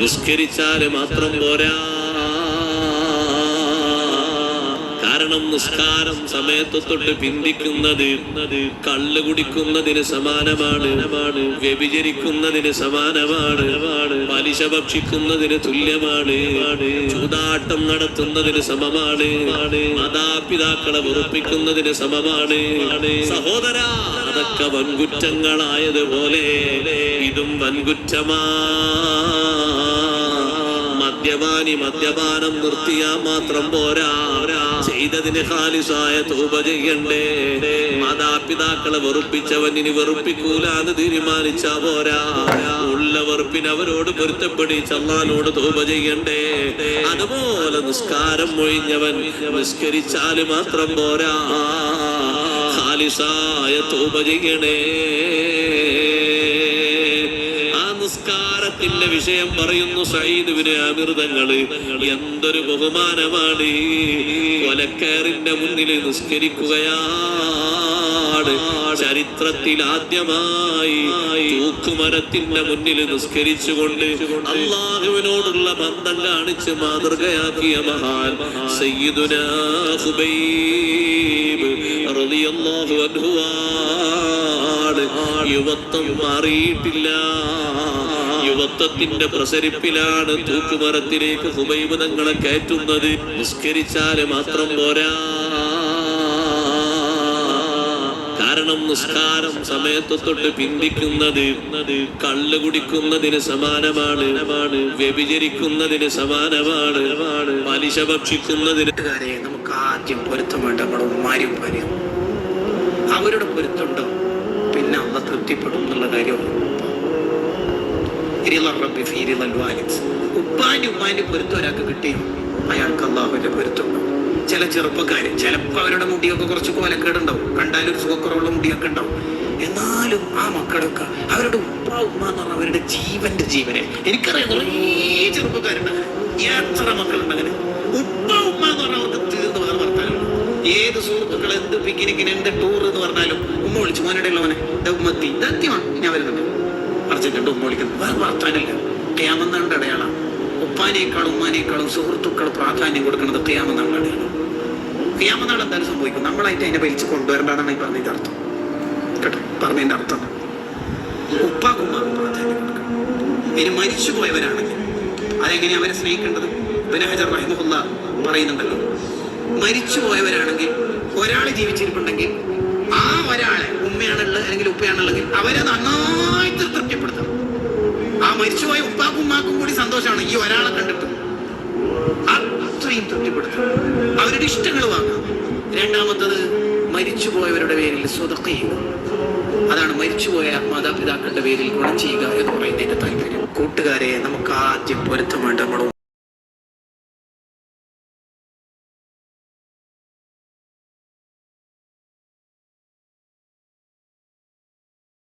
നിസ്കരിച്ചാൽ മാത്രം പോരാ. കാരണം നിസ്കാരം സമയത്ത് തൊട്ട് പിന്തിക്കുന്നത് കള്ള് കുടിക്കുന്നതിന് സമാനമാണ് വ്യഭിചരിക്കുന്നതിന് സമാനമാണ് പലിശ ഭക്ഷിക്കുന്നതിന് തുല്യമാണ് ചൂതാട്ടം നടത്തുന്നതിന് സമമാണ് മാതാപിതാക്കളെ വെറുപ്പിക്കുന്നതിന് സമമാണ്. സഹോദര അതൊക്കെ വൻകുറ്റങ്ങളായതുപോലെ ഇതും വൻകുറ്റമാ. മദ്യപാനി മദ്യപാനം നിർത്തിയാ മാത്രം പോരാ. ചെയ്തതിന് ഹാലിസായ തൂപ ചെയ്യണ്ടേ. മാതാപിതാക്കളെ വെറുപ്പിച്ചവൻ ഇനി വെറുപ്പിക്കൂലാന്ന് തീരുമാനിച്ചാ പോരാ. ഉള്ള വെറുപ്പിന് അവരോട് പൊരുത്തപ്പെടി ചല്ലാനോട് തൂപ ചെയ്യണ്ടേ. അതുപോലെ നിസ്കാരം ഒഴിഞ്ഞവൻ നിസ്കരിച്ചാൽ മാത്രം പോരാ. ഹാലിസായ തൂപ ചെയ്യണേ. ആ നിസ്കാരത്തിന്റെ വിഷയം പറയുന്നു സയ്യിദുവിന് അമൃതങ്ങൾ എന്തൊരു ബഹുമാനമാണ്. കൊലക്കയറിന്റെ മുന്നിൽ നിസ്കരിക്കുകയാണ്. ചരിത്രത്തിൽ ആദ്യമായി തൂക്കുമരത്തിന്റെ മുന്നിൽ നിസ്കരിച്ചുകൊണ്ട് അള്ളാഹുവിനോടുള്ള ബന്ധം കാണിച്ച് മാതൃകയാക്കിയ മഹാൻ സയ്യിദുനാ ഹുബൈബ് റളിയല്ലാഹു അൻഹു ആണ് യുവത്വം മാറിയിട്ടില്ല. യുവത്വത്തിന്റെ പ്രസരിപ്പിലാണ് തൂക്കുമരത്തിലേക്ക് ഹുബൈബ് തങ്ങളെ കയറ്റുന്നത്. നിസ്കരിച്ചാൽ മാത്രം പോരാ. കാരണം നിസ്കാരം സമയത്ത് തൊട്ട് പിന്തിക്കുന്നത് കള്ള് കുടിക്കുന്നതിന് സമാനമാണ്. വ്യഭിചരിക്കുന്നതിന് സമാനമാണ്. പലിശ ഭക്ഷിക്കുന്നതിന് നമുക്ക് ആദ്യം പൊരുത്തം വേണ്ട. നമ്മുടെ ഉമ്മാരി അവരുടെ പൊരുത്തമുണ്ടോ പിന്നെ അള്ള തൃപ്തിപ്പെടും എന്നുള്ള കാര്യം ഉപ്പാന്റെ ഉമ്മാന്റെ പൊരുത്തം ഒരാൾക്ക് കിട്ടിയോ? അയാൾക്ക് അള്ളാഹുവിന്റെ പൊരുത്തം ചില ചെറുപ്പക്കാര് ചിലപ്പോൾ അവരുടെ മുടിയൊക്കെ കുറച്ച് കോലക്കേടുണ്ടാവും. ഒരു സുഖക്കുറവുള്ള മുടിയൊക്കെ ഉണ്ടാവും. എന്നാലും ആ മക്കളൊക്കെ അവരുടെ ഉപ്പ ഉമ്മ എന്ന് പറഞ്ഞാൽ അവരുടെ ജീവന്റെ ജീവനെ. എനിക്കറിയാം കുറേ ചെറുപ്പക്കാരുണ്ട്. എത്ര മക്കളുണ്ട് അങ്ങനെ? ഉപ്പ ഉമ്മ എന്ന് പറഞ്ഞാൽ ഏത് സുഹൃത്തുക്കൾ എന്ത് പിക്നിക്കിന് എന്ത് ടൂർ എന്ന് പറഞ്ഞാലും ഉമ്മ വിളിച്ചു മോനയുടെ ഉള്ളവനെ ഉമ്മത്തി ദത്യമാണ് ഞാൻ വരുന്നുണ്ട്. അർജന്റുണ്ട് ഉമ്മ വിളിക്കുന്നത് വേറെ വർത്താനില്ല ക്യാമെന്നാണ്ട് അടയാളം. ഉപ്പാനേക്കാളും ഉമ്മാനേക്കാളും സുഹൃത്തുക്കൾ പ്രാധാന്യം കൊടുക്കുന്നത് ക്യാമെന്നാണ്ട് അടയാളം. ക്യാമെന്നാൾ എന്തായാലും സംഭവിക്കും. നമ്മളായിട്ട് അതിനെ വലിച്ചു കൊണ്ടുവരേണ്ടതാണ് ഈ പറഞ്ഞതിന്റെ അർത്ഥം. കേട്ടോ? പറഞ്ഞതിന്റെ അർത്ഥം. ഉപ്പാക്കുമ്മാക്കും പ്രാധാന്യം കൊടുക്കണം. ഇനി മരിച്ചു പോയവരാണെങ്കിൽ അവരെ സ്നേഹിക്കേണ്ടത്? ഇബ്നു ഹജർ റഹിമഹുല്ല പറയുന്നുണ്ടല്ലോ മരിച്ചു പോയവരാണെങ്കിൽ ഒരാൾ ജീവിച്ചിരിപ്പുണ്ടെങ്കിൽ ആ ഒരാളെ ഉമ്മയാണുള്ളത് അല്ലെങ്കിൽ ഉപ്പയാണുള്ളതെങ്കിൽ അവരെ നന്നായിട്ട് തൃപ്തിപ്പെടുത്തണം ആ മരിച്ചുപോയ ഉപ്പാക്കും ഉമ്മാക്കും കൂടി സന്തോഷമാണ്. ഈ ഒരാളെ കണ്ടിട്ട് അത്രയും തൃപ്തിപ്പെടുത്തണം അവരുടെ ഇഷ്ടങ്ങൾ വാങ്ങാം. രണ്ടാമത്തത് മരിച്ചുപോയവരുടെ പേരിൽ സ്വതക്ക ചെയ്യുക. അതാണ് മരിച്ചുപോയ മാതാപിതാക്കളുടെ പേരിൽ ഗുണം ചെയ്യുക എന്ന് പറയുന്നതിന്റെ താല്പര്യം. കൂട്ടുകാരെ നമുക്ക് ആദ്യം പൊരുത്തം വേണ്ട നമ്മുടെ